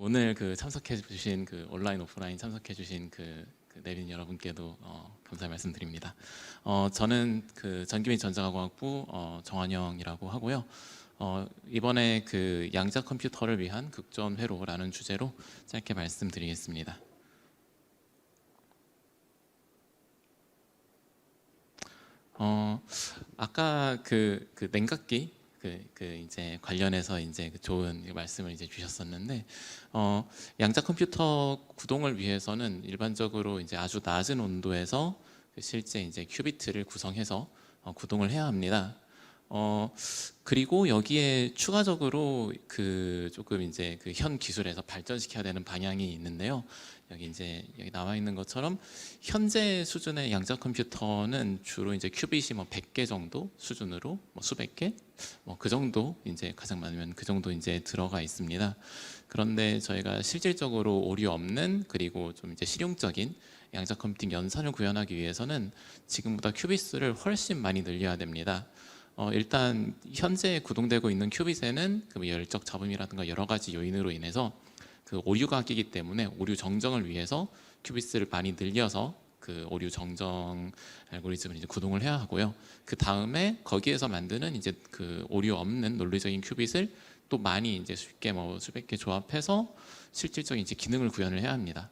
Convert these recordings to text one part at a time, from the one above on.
오늘 그 참석해 주신 그 온라인 오프라인 참석해 주신 그, 그 내빈 여러분께도 어, 감사의 말씀드립니다. 어, 저는 그 전기민 전자과학부 어, 정환영이라고 하고요. 어, 이번에 그 양자 컴퓨터를 위한 극전 회로라는 주제로 짧게 말씀드리겠습니다. 어, 아까 그, 그 냉각기 그, 그 이제 관련해서 이제 그 좋은 말씀을 이제 주셨었는데 어, 양자 컴퓨터 구동을 위해서는 일반적으로 이제 아주 낮은 온도에서 그 실제 이제 큐비트를 구성해서 어, 구동을 해야 합니다. 어, 그리고 여기에 추가적으로 그 조금 이제 그 현 기술에서 발전시켜야 되는 방향이 있는데요. 여기 이제 여기 나와 있는 것처럼 현재 수준의 양자 컴퓨터는 주로 이제 큐빗이 뭐 100개 정도 수준으로 뭐 수백 개, 뭐 그 정도 이제 가장 많으면 그 정도 이제 들어가 있습니다. 그런데 저희가 실질적으로 오류 없는 그리고 좀 이제 실용적인 양자 컴퓨팅 연산을 구현하기 위해서는 지금보다 큐빗 수를 훨씬 많이 늘려야 됩니다. 어, 일단 현재 구동되고 있는 큐빗에는 그 열적 잡음이라든가 여러 가지 요인으로 인해서 그 오류가 끼기 때문에 오류 정정을 위해서 큐빗을 많이 늘려서 그 오류 정정 알고리즘을 이제 구동을 해야 하고요. 그 다음에 거기에서 만드는 이제 그 오류 없는 논리적인 큐빗을 또 많이 이제 쉽게 뭐 수백 개 조합해서 실질적인 이제 기능을 구현을 해야 합니다.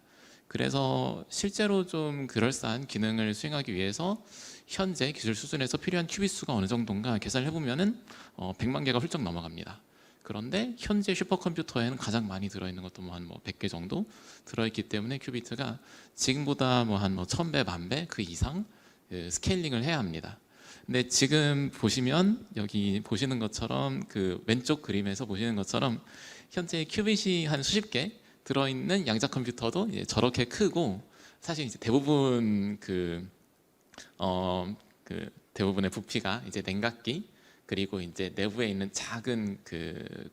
그래서 실제로 좀 그럴싸한 기능을 수행하기 위해서 현재 기술 수준에서 필요한 큐빗 수가 어느 정도인가 계산을 해보면은 어, 100만 개가 훌쩍 넘어갑니다. 그런데 현재 슈퍼컴퓨터에는 가장 많이 들어있는 것도 뭐한뭐 100개 정도 들어있기 때문에 큐비트가 지금보다 뭐 한 뭐 1000배, 만배 그 이상 그 스케일링을 해야 합니다. 근데 지금 보시면 여기 보시는 것처럼 그 왼쪽 그림에서 보시는 것처럼 현재 큐빗이 한 수십 개 들어있는 양자 컴퓨터도 이제 저렇게 크고 사실 이제 대부분 그 어, 그 대부분의 부피가 이제 냉각기 그리고 이제 내부에 있는 작은 그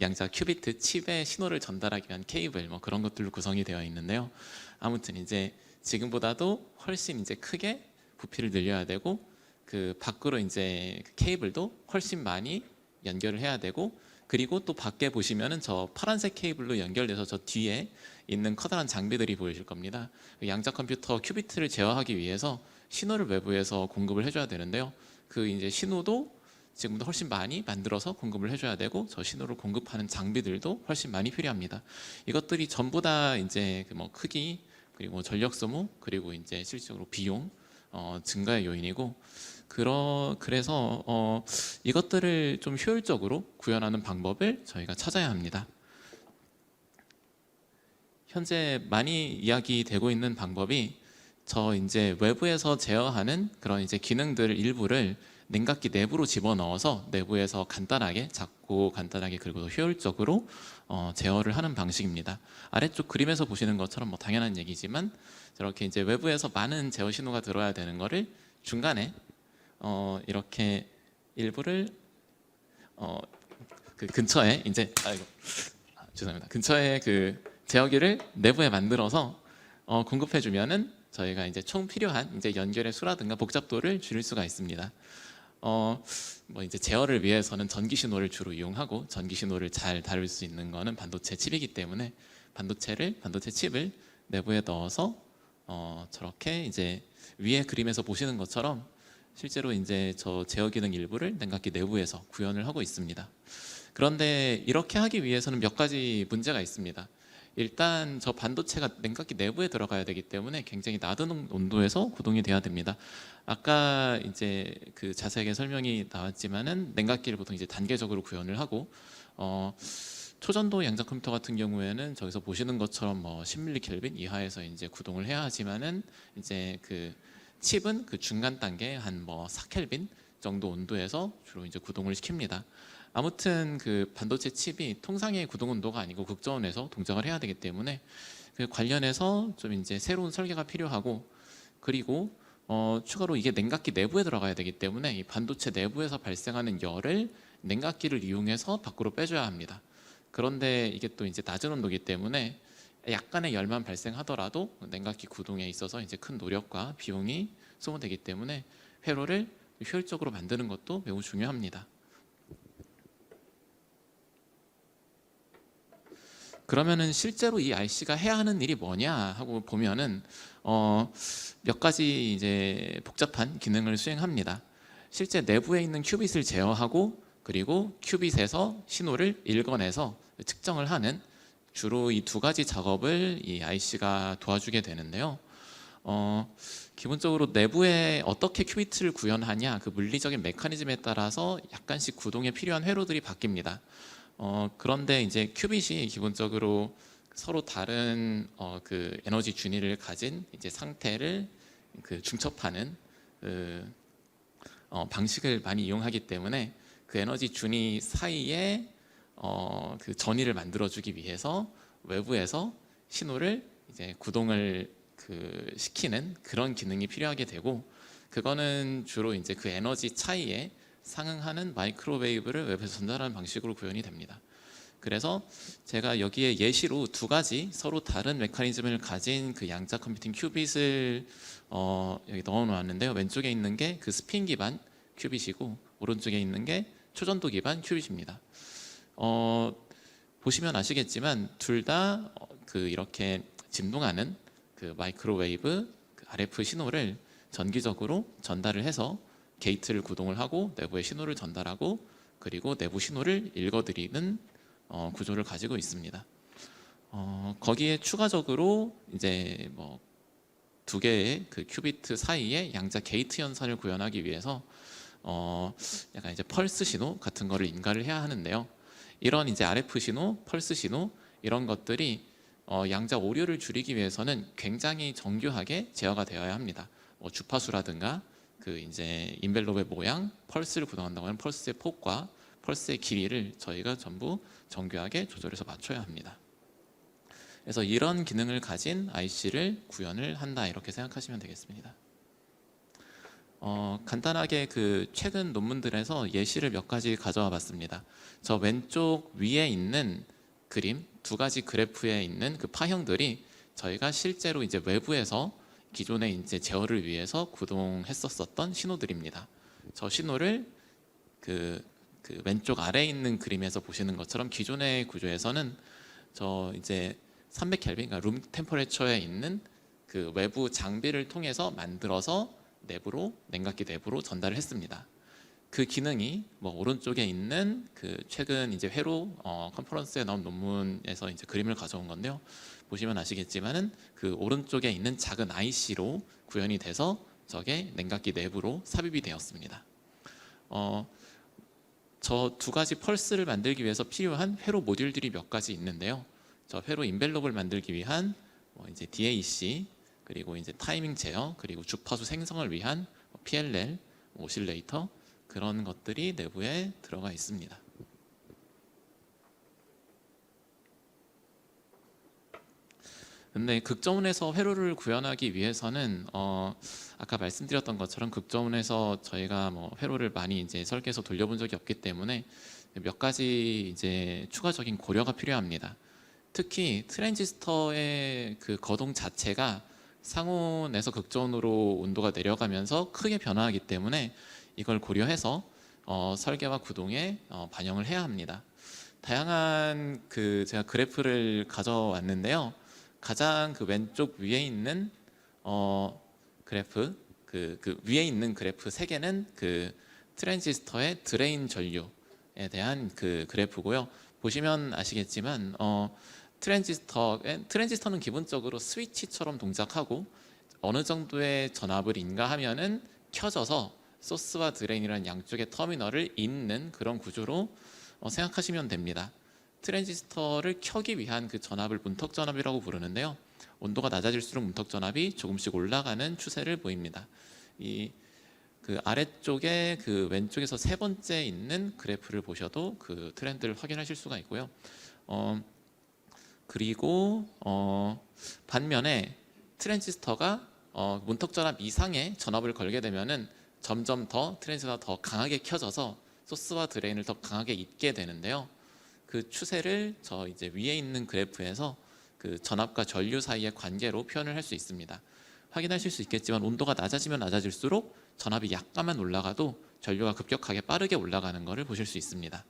양자 큐비트 칩에 신호를 전달하기 위한 케이블 뭐 그런 것들로 구성이 되어 있는데요. 아무튼 이제 지금보다도 훨씬 이제 크게 부피를 늘려야 되고 그 밖으로 이제 그 케이블도 훨씬 많이 연결을 해야 되고 그리고 또 밖에 보시면은 저 파란색 케이블로 연결돼서 저 뒤에 있는 커다란 장비들이 보이실 겁니다. 그 양자 컴퓨터 큐비트를 제어하기 위해서 신호를 외부에서 공급을 해줘야 되는데요. 그 이제 신호도 지금보다 훨씬 많이 만들어서 공급을 해줘야 되고 저 신호를 공급하는 장비들도 훨씬 많이 필요합니다. 이것들이 전부 다 이제 그뭐 크기 그리고 전력 소모 그리고 이제 실질적으로 비용 어, 증가의 요인이고 그러 그래서 어, 이것들을 좀 효율적으로 구현하는 방법을 저희가 찾아야 합니다. 현재 많이 이야기되고 있는 방법이 저 이제 외부에서 제어하는 그런 이제 기능들 일부를 냉각기 내부로 집어넣어서 내부에서 간단하게 작고 간단하게 그리고 효율적으로 어, 제어를 하는 방식입니다. 아래쪽 그림에서 보시는 것처럼 뭐 당연한 얘기지만 저렇게 이제 외부에서 많은 제어 신호가 들어야 되는 거를 중간에 어, 이렇게 일부를 어, 그 근처에 이제 아이고 아, 죄송합니다. 근처에 그 제어기를 내부에 만들어서 어, 공급해 주면은 저희가 이제 총 필요한 이제 연결의 수라든가 복잡도를 줄일 수가 있습니다. 어, 뭐 이제 제어를 위해서는 전기 신호를 주로 이용하고 전기 신호를 잘 다룰 수 있는 거는 반도체 칩이기 때문에 반도체를 반도체 칩을 내부에 넣어서 어, 저렇게 이제 위에 그림에서 보시는 것처럼 실제로 이제 저 제어 기능 일부를 냉각기 내부에서 구현을 하고 있습니다. 그런데 이렇게 하기 위해서는 몇 가지 문제가 있습니다. 일단 저 반도체가 냉각기 내부에 들어가야 되기 때문에 굉장히 낮은 온도에서 구동이 돼야 됩니다. 아까 이제 그 자세하게 설명이 나왔지만은 냉각기를 보통 이제 단계적으로 구현을 하고 어 초전도 양자 컴퓨터 같은 경우에는 저기서 보시는 것처럼 뭐 10mK 켈빈 이하에서 이제 구동을 해야 하지만은 이제 그 칩은 그 중간 단계 한 뭐 4켈빈 정도 온도에서 주로 이제 구동을 시킵니다. 아무튼 그 반도체 칩이 통상의 구동 온도가 아니고 극저온에서 동작을 해야 되기 때문에 그 관련해서 좀 이제 새로운 설계가 필요하고 그리고 어, 추가로 이게 냉각기 내부에 들어가야 되기 때문에 이 반도체 내부에서 발생하는 열을 냉각기를 이용해서 밖으로 빼줘야 합니다. 그런데 이게 또 이제 낮은 온도기 때문에 약간의 열만 발생하더라도 냉각기 구동에 있어서 이제 큰 노력과 비용이 소모되기 때문에 회로를 효율적으로 만드는 것도 매우 중요합니다. 그러면은 실제로 이 IC가 해야 하는 일이 뭐냐 하고 보면은 어, 몇 가지 이제 복잡한 기능을 수행합니다. 실제 내부에 있는 큐빗을 제어하고 그리고 큐빗에서 신호를 읽어내서 측정을 하는 주로 이 두 가지 작업을 이 IC가 도와주게 되는데요. 어, 기본적으로 내부에 어떻게 큐비트를 구현하냐 그 물리적인 메커니즘에 따라서 약간씩 구동에 필요한 회로들이 바뀝니다. 어, 그런데 이제 큐빗이 기본적으로 서로 다른 어, 그 에너지 준위를 가진 이제 상태를 그 중첩하는 그 어, 방식을 많이 이용하기 때문에 그 에너지 준위 사이에 어, 그 전위를 만들어주기 위해서 외부에서 신호를 이제 구동을 그 시키는 그런 기능이 필요하게 되고 그거는 주로 이제 그 에너지 차이에 상응하는 마이크로웨이브를 외부에서 전달하는 방식으로 구현이 됩니다. 그래서 제가 여기에 예시로 두 가지 서로 다른 메커니즘을 가진 그 양자 컴퓨팅 큐빗을 어, 여기 넣어 놓았는데요. 왼쪽에 있는 게 그 스핀 기반 큐빗이고 오른쪽에 있는 게 초전도 기반 큐빗입니다. 어, 보시면 아시겠지만 둘 다 그 이렇게 진동하는 그 마이크로웨이브 그 RF 신호를 전기적으로 전달을 해서 게이트를 구동을 하고 내부에 신호를 전달하고 그리고 내부 신호를 읽어드리는 어, 구조를 가지고 있습니다. 어, 거기에 추가적으로 이제 뭐 두 개의 그 큐비트 사이에 양자 게이트 연산을 구현하기 위해서 어, 약간 이제 펄스 신호 같은 거를 인가를 해야 하는데요. 이런 이제 RF 신호, 펄스 신호 이런 것들이 어, 양자 오류를 줄이기 위해서는 굉장히 정교하게 제어가 되어야 합니다. 뭐 주파수라든가 그 이제 인벨롭의 모양, 펄스를 구동한다고 하면 펄스의 폭과 펄스의 길이를 저희가 전부 정교하게 조절해서 맞춰야 합니다. 그래서 이런 기능을 가진 IC를 구현을 한다 이렇게 생각하시면 되겠습니다. 어, 간단하게 그 최근 논문들에서 예시를 몇 가지 가져와 봤습니다. 저 왼쪽 위에 있는 그림 두 가지 그래프에 있는 그 파형들이 저희가 실제로 이제 외부에서 기존의 이제 제어를 위해서 구동했었었던 신호들입니다. 저 신호를 그, 그 왼쪽 아래에 있는 그림에서 보시는 것처럼 기존의 구조에서는 저 이제 300켈빈, 그러니까 룸 템퍼레처에 있는 그 외부 장비를 통해서 만들어서 내부로 냉각기 내부로 전달을 했습니다. 그 기능이 뭐 오른쪽에 있는 그 최근 이제 회로 어, 컨퍼런스에 나온 논문에서 이제 그림을 가져온 건데요. 보시면 아시겠지만은 그 오른쪽에 있는 작은 IC로 구현이 돼서 저게 냉각기 내부로 삽입이 되었습니다. 어, 저 두 가지 펄스를 만들기 위해서 필요한 회로 모듈들이 몇 가지 있는데요. 저 회로 인벨롭을 만들기 위한 뭐 이제 DAC 그리고 이제 타이밍 제어 그리고 주파수 생성을 위한 뭐 PLL, 오실레이터 그런 것들이 내부에 들어가 있습니다. 근데 극저온에서 회로를 구현하기 위해서는 어, 아까 말씀드렸던 것처럼 극저온에서 저희가 뭐 회로를 많이 이제 설계해서 돌려본 적이 없기 때문에 몇 가지 이제 추가적인 고려가 필요합니다. 특히 트랜지스터의 그 거동 자체가 상온에서 극저온으로 온도가 내려가면서 크게 변화하기 때문에 이걸 고려해서 어, 설계와 구동에 어, 반영을 해야 합니다. 다양한 그 제가 그래프를 가져왔는데요. 가장 그 왼쪽 위에 있는 어, 그래프 그, 그 위에 있는 그래프 세 개는 그 트랜지스터의 드레인 전류에 대한 그 그래프고요. 보시면 아시겠지만 어, 트랜지스터 트랜지스터는 기본적으로 스위치처럼 동작하고 어느 정도의 전압을 인가하면은 켜져서 소스와 드레인이라는 양쪽의 터미널을 잇는 그런 구조로 어, 생각하시면 됩니다. 트랜지스터를 켜기 위한 그 전압을 문턱 전압이라고 부르는데요. 온도가 낮아질수록 문턱 전압이 조금씩 올라가는 추세를 보입니다. 이 그 아래쪽에 그 왼쪽에서 세 번째 있는 그래프를 보셔도 그 트렌드를 확인하실 수가 있고요. 어, 그리고 어, 반면에 트랜지스터가 어, 문턱 전압 이상의 전압을 걸게 되면은 점점 더 트랜지스터가 더 강하게 켜져서 소스와 드레인을 더 강하게 잇게 되는데요. 그 추세를 저 이제 위에 있는 그래프에서 그 전압과 전류 사이의 관계로 표현을 할 수 있습니다. 확인하실 수 있겠지만 온도가 낮아지면 낮아질수록 전압이 약간만 올라가도 전류가 급격하게 빠르게 올라가는 것을 보실 수 있습니다.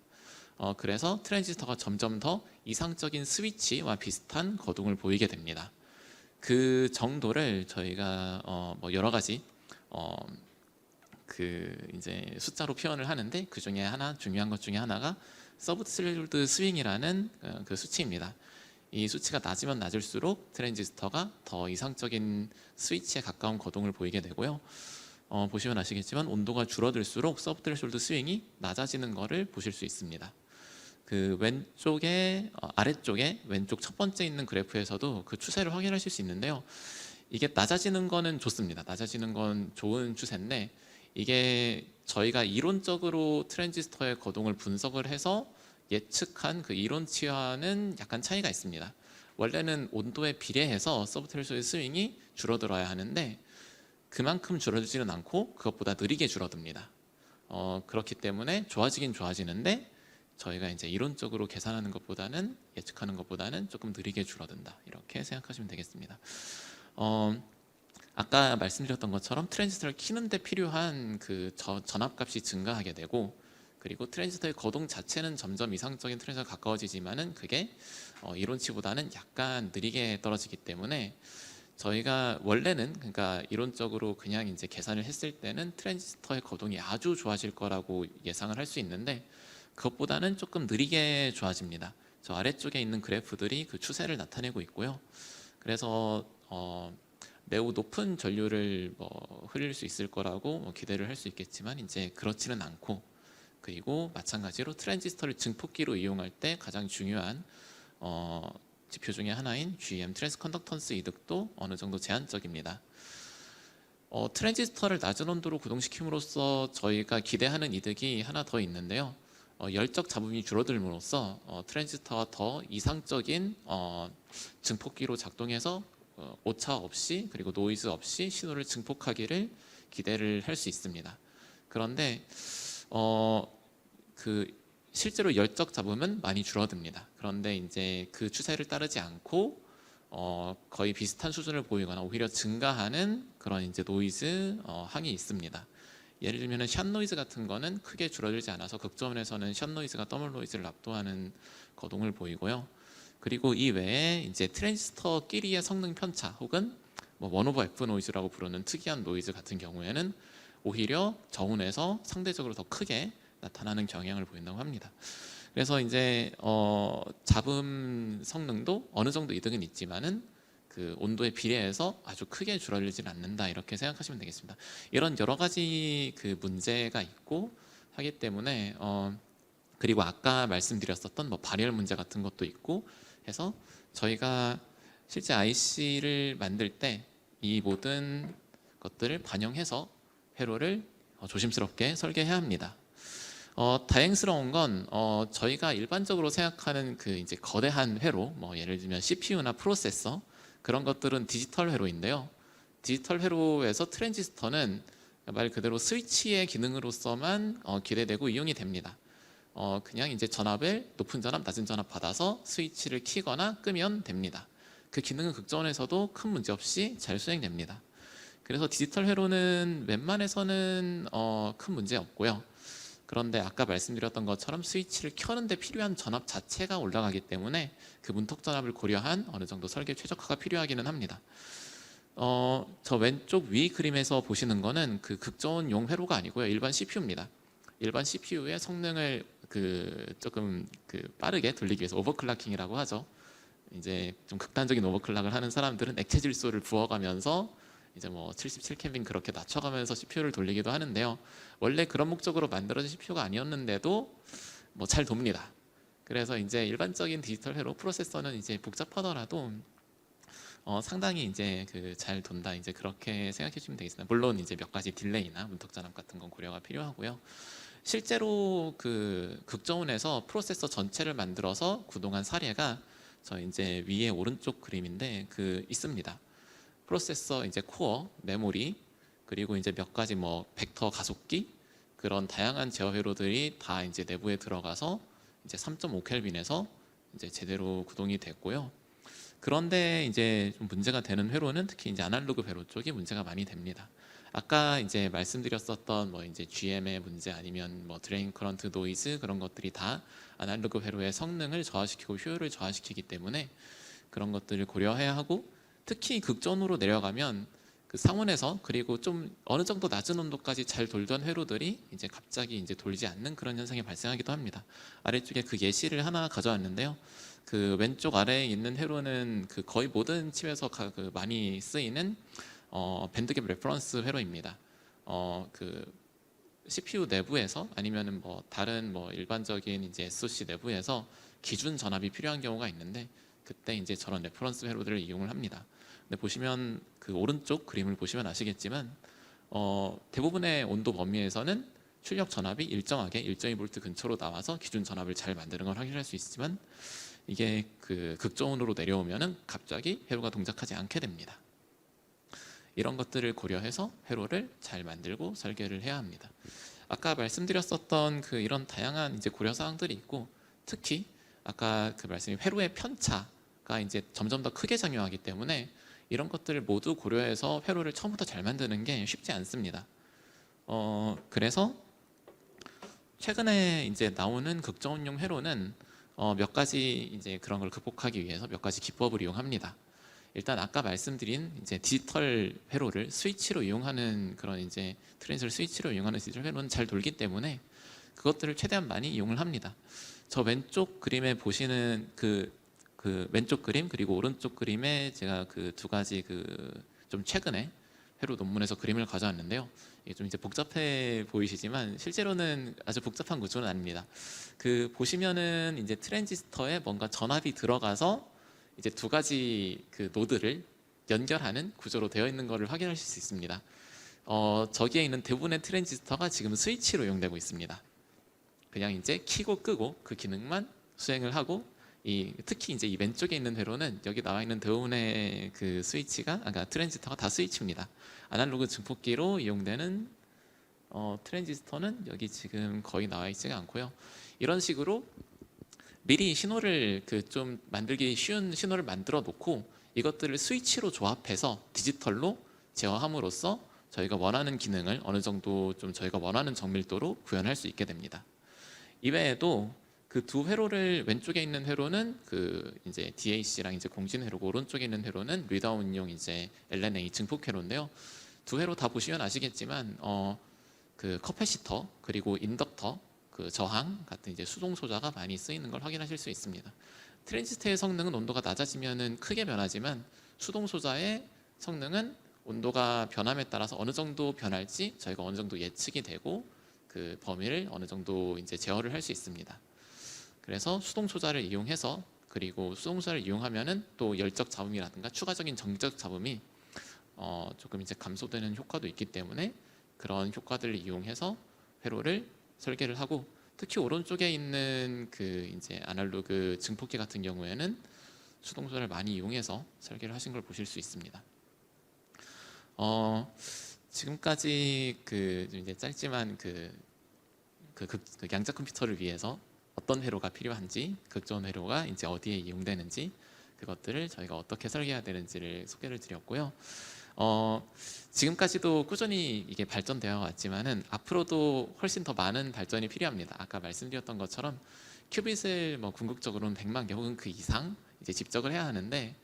어, 그래서 트랜지스터가 점점 더 이상적인 스위치와 비슷한 거동을 보이게 됩니다. 그 정도를 저희가 어, 뭐 여러 가지 어, 그 이제 숫자로 표현을 하는데 그 중에 하나 중요한 것 중에 하나가 서브스레드 스윙이라는 어, 그 수치입니다. 이 수치가 낮으면 낮을수록 트랜지스터가 더 이상적인 스위치에 가까운 거동을 보이게 되고요. 어, 보시면 아시겠지만 온도가 줄어들수록 서브 트레숄드 스윙이 낮아지는 것을 보실 수 있습니다. 그 왼쪽에 어, 아래쪽에 왼쪽 첫 번째 있는 그래프에서도 그 추세를 확인하실 수 있는데요. 이게 낮아지는 거는 좋습니다. 낮아지는 건 좋은 추세인데 이게 저희가 이론적으로 트랜지스터의 거동을 분석을 해서 예측한 그 이론치와는 약간 차이가 있습니다. 원래는 온도에 비례해서 서브트레쇼의 스윙이 줄어들어야 하는데 그만큼 줄어들지는 않고 그것보다 느리게 줄어듭니다. 어, 그렇기 때문에 좋아지긴 좋아지는데 저희가 이제 이론적으로 계산하는 것보다는 예측하는 것보다는 조금 느리게 줄어든다 이렇게 생각하시면 되겠습니다. 어, 아까 말씀드렸던 것처럼 트랜지스터를 키는데 필요한 그 저- 전압값이 증가하게 되고 그리고 트랜지스터의 거동 자체는 점점 이상적인 트랜지스터가 가까워지지만은 그게 어, 이론치보다는 약간 느리게 떨어지기 때문에 저희가 원래는 그러니까 이론적으로 그냥 이제 계산을 했을 때는 트랜지스터의 거동이 아주 좋아질 거라고 예상을 할 수 있는데 그것보다는 조금 느리게 좋아집니다. 저 아래쪽에 있는 그래프들이 그 추세를 나타내고 있고요. 그래서 어, 매우 높은 전류를 뭐 흘릴 수 있을 거라고 뭐 기대를 할 수 있겠지만 이제 그렇지는 않고 그리고 마찬가지로 트랜지스터를 증폭기로 이용할 때 가장 중요한 어, 지표 중에 하나인 GM 트랜스 컨덕턴스 이득도 어느 정도 제한적입니다. 어, 트랜지스터를 낮은 온도로 구동시킴으로써 저희가 기대하는 이득이 하나 더 있는데요. 어, 열적 잡음이 줄어들므로써 어, 트랜지스터가 더 이상적인 어, 증폭기로 작동해서 어, 오차 없이 그리고 노이즈 없이 신호를 증폭하기를 기대를 할 수 있습니다. 그런데 어, 그 실제로 열적 잡음은 많이 줄어듭니다. 그런데 이제 그 추세를 따르지 않고 어, 거의 비슷한 수준을 보이거나 오히려 증가하는 그런 이제 노이즈 어, 항이 있습니다. 예를 들면 샷 노이즈 같은 거는 크게 줄어들지 않아서 극저음에서는 샷 노이즈가 더블 노이즈를 압도하는 거동을 보이고요. 그리고 이 외에 이제 트랜지스터끼리의 성능 편차 혹은 뭐 원오버 F 노이즈라고 부르는 특이한 노이즈 같은 경우에는 오히려 저온에서 상대적으로 더 크게 나타나는 경향을 보인다고 합니다. 그래서 이제 어, 잡음 성능도 어느 정도 이득은 있지만은 그 온도에 비례해서 아주 크게 줄어들지는 않는다 이렇게 생각하시면 되겠습니다. 이런 여러 가지 그 문제가 있고 하기 때문에 어, 그리고 아까 말씀드렸었던 뭐 발열 문제 같은 것도 있고 해서 저희가 실제 IC를 만들 때 이 모든 것들을 반영해서 회로를 어, 조심스럽게 설계해야 합니다. 어, 다행스러운 건 어, 저희가 일반적으로 생각하는 그 이제 거대한 회로, 뭐 예를 들면 CPU나 프로세서 그런 것들은 디지털 회로인데요. 디지털 회로에서 트랜지스터는 말 그대로 스위치의 기능으로서만 어, 기대되고 이용이 됩니다. 어, 그냥 이제 전압을 높은 전압, 낮은 전압 받아서 스위치를 키거나 끄면 됩니다. 그 기능은 극저온에서도 큰 문제 없이 잘 수행됩니다. 그래서 디지털 회로는 웬만해서는 어, 큰 문제 없고요. 그런데 아까 말씀드렸던 것처럼 스위치를 켜는데 필요한 전압 자체가 올라가기 때문에 그 문턱 전압을 고려한 어느 정도 설계 최적화가 필요하기는 합니다. 어, 저 왼쪽 위 그림에서 보시는 거는 그 극저온 용 회로가 아니고요. 일반 CPU입니다. 일반 CPU의 성능을 그 조금 그 빠르게 돌리기 위해서 오버클락킹이라고 하죠. 이제 좀 극단적인 오버클락을 하는 사람들은 액체 질소를 부어가면서 이제 뭐 77 켈빈 그렇게 낮춰가면서 CPU를 돌리기도 하는데요. 원래 그런 목적으로 만들어진 CPU가 아니었는데도 뭐 잘 돕니다. 그래서 이제 일반적인 디지털 회로 프로세서는 이제 복잡하더라도 어, 상당히 이제 그 잘 돈다 이제 그렇게 생각해 주시면 되겠습니다. 물론 이제 몇 가지 딜레이나 문턱 전압 같은 건 고려가 필요하고요. 실제로 그 극저온에서 프로세서 전체를 만들어서 구동한 사례가 저 이제 위에 오른쪽 그림인데 그 있습니다. 프로세서 이제 코어, 메모리 그리고 이제 몇 가지 뭐 벡터 가속기 그런 다양한 제어 회로들이 다 이제 내부에 들어가서 이제 3.5 켈빈에서 이제 제대로 구동이 됐고요. 그런데 이제 좀 문제가 되는 회로는 특히 이제 아날로그 회로 쪽이 문제가 많이 됩니다. 아까 이제 말씀드렸었던 뭐 이제 GM의 문제 아니면 뭐 드레인 커런트 노이즈 그런 것들이 다 아날로그 회로의 성능을 저하시키고 효율을 저하시키기 때문에 그런 것들을 고려해야 하고 특히 극전으로 내려가면 그 상온에서 그리고 좀 어느 정도 낮은 온도까지 잘 돌던 회로들이 이제 갑자기 이제 돌지 않는 그런 현상이 발생하기도 합니다. 아래쪽에 그 예시를 하나 가져왔는데요. 그 왼쪽 아래에 있는 회로는 그 거의 모든 칩에서 가- 그 많이 쓰이는 어, 밴드갭 레퍼런스 회로입니다. 어, 그 CPU 내부에서 아니면은 뭐 다른 뭐 일반적인 이제 SoC 내부에서 기준 전압이 필요한 경우가 있는데 그때 이제 저런 레퍼런스 회로들을 이용을 합니다. 근데 보시면 그 오른쪽 그림을 보시면 아시겠지만 어, 대부분의 온도 범위에서는 출력 전압이 일정하게 1.2V 근처로 나와서 기준 전압을 잘 만드는 걸 확인할 수 있지만 이게 그 극저온으로 내려오면은 갑자기 회로가 동작하지 않게 됩니다. 이런 것들을 고려해서 회로를 잘 만들고 설계를 해야 합니다. 아까 말씀드렸었던 그 이런 다양한 이제 고려 사항들이 있고 특히 아까 그 말씀이 회로의 편차가 이제 점점 더 크게 작용하기 때문에 이런 것들을 모두 고려해서 회로를 처음부터 잘 만드는 게 쉽지 않습니다. 어 그래서 최근에 이제 나오는 극저온용 회로는 어, 몇 가지 이제 그런 걸 극복하기 위해서 몇 가지 기법을 이용합니다. 일단 아까 말씀드린 이제 디지털 회로를 스위치로 이용하는 그런 이제 트랜스를 스위치로 이용하는 디지털 회로는 잘 돌기 때문에 그것들을 최대한 많이 이용을 합니다. 저 왼쪽 그림에 보시는 그, 그 왼쪽 그림 그리고 오른쪽 그림에 제가 그 두 가지 그 좀 최근에 회로 논문에서 그림을 가져왔는데요. 이게 좀 이제 복잡해 보이시지만 실제로는 아주 복잡한 구조는 아닙니다. 그 보시면은 이제 트랜지스터에 뭔가 전압이 들어가서 이제 두 가지 그 노드를 연결하는 구조로 되어 있는 것을 확인하실 수 있습니다. 어, 저기에 있는 대부분의 트랜지스터가 지금 스위치로 이용되고 있습니다. 그냥 이제 키고 끄고 그 기능만 수행을 하고 이 특히 이제 이 왼쪽에 있는 회로는 여기 나와 있는 대부분의 그 스위치가 아까 그러니까 트랜지스터가 다 스위치입니다. 아날로그 증폭기로 이용되는 어, 트랜지스터는 여기 지금 거의 나와 있지가 않고요. 이런 식으로 미리 신호를 그 좀 만들기 쉬운 신호를 만들어 놓고 이것들을 스위치로 조합해서 디지털로 제어함으로써 저희가 원하는 기능을 어느 정도 좀 저희가 원하는 정밀도로 구현할 수 있게 됩니다. 이외에도 그 두 회로를 왼쪽에 있는 회로는 그 이제 DAC랑 이제 공진 회로고 오른쪽에 있는 회로는 리다운용 이제 LNA 증폭 회로인데요. 두 회로 다 보시면 아시겠지만 어 그 커패시터 그리고 인덕터 그 저항 같은 이제 수동 소자가 많이 쓰이는 걸 확인하실 수 있습니다. 트랜지스터의 성능은 온도가 낮아지면은 크게 변하지만 수동 소자의 성능은 온도가 변함에 따라서 어느 정도 변할지 저희가 어느 정도 예측이 되고 그 범위를 어느 정도 이제 제어를 할 수 있습니다. 그래서 수동 소자를 이용해서 그리고 수동 소자를 이용하면은 또 열적 잡음이라든가 추가적인 정적 잡음이 어 조금 이제 감소되는 효과도 있기 때문에 그런 효과들을 이용해서 회로를 설계를 하고 특히 오른쪽에 있는 그 이제 아날로그 증폭기 같은 경우에는 수동 소자를 많이 이용해서 설계를 하신 걸 보실 수 있습니다. 어 지금까지 그좀 이제 짧지만 그, 그, 극- 그 양자 컴퓨터를 위해서 어떤 회로가 필요한지 극전 회로가 이제 어디에 이용되는지 그것들을 저희가 어떻게 설계해야 되는지를 소개를 드렸고요. 어, 지금까지도 꾸준히 이게 발전되어 왔지만은 앞으로도 훨씬 더 많은 발전이 필요합니다. 아까 말씀드렸던 것처럼 큐빗을 뭐 궁극적으로는 100만 개 혹은 그 이상 이제 집적을 해야 하는데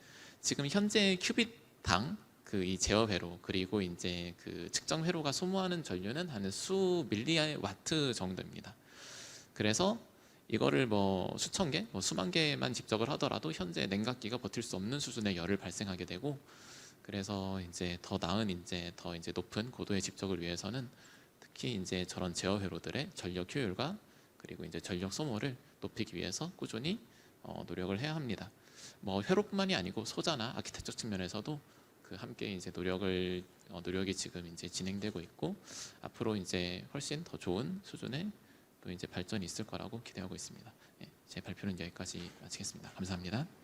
지금 현재 큐빗당 그 이 제어 회로 그리고 이제 그 측정 회로가 소모하는 전류는 한 수 밀리와트 정도입니다. 그래서 이거를 뭐 수천 개, 뭐 수만 개만 집적을 하더라도 현재 냉각기가 버틸 수 없는 수준의 열을 발생하게 되고 그래서 이제 더 나은 이제 더 이제 높은 고도의 집적을 위해서는 특히 이제 저런 제어 회로들의 전력 효율과 그리고 이제 전력 소모를 높이기 위해서 꾸준히 어, 노력을 해야 합니다. 뭐 회로뿐만이 아니고 소자나 아키텍처 측면에서도 그 함께 이제 노력을 어, 노력이 지금 이제 진행되고 있고 앞으로 이제 훨씬 더 좋은 수준의 또 이제 발전이 있을 거라고 기대하고 있습니다. 예, 제 발표는 여기까지 마치겠습니다. 감사합니다.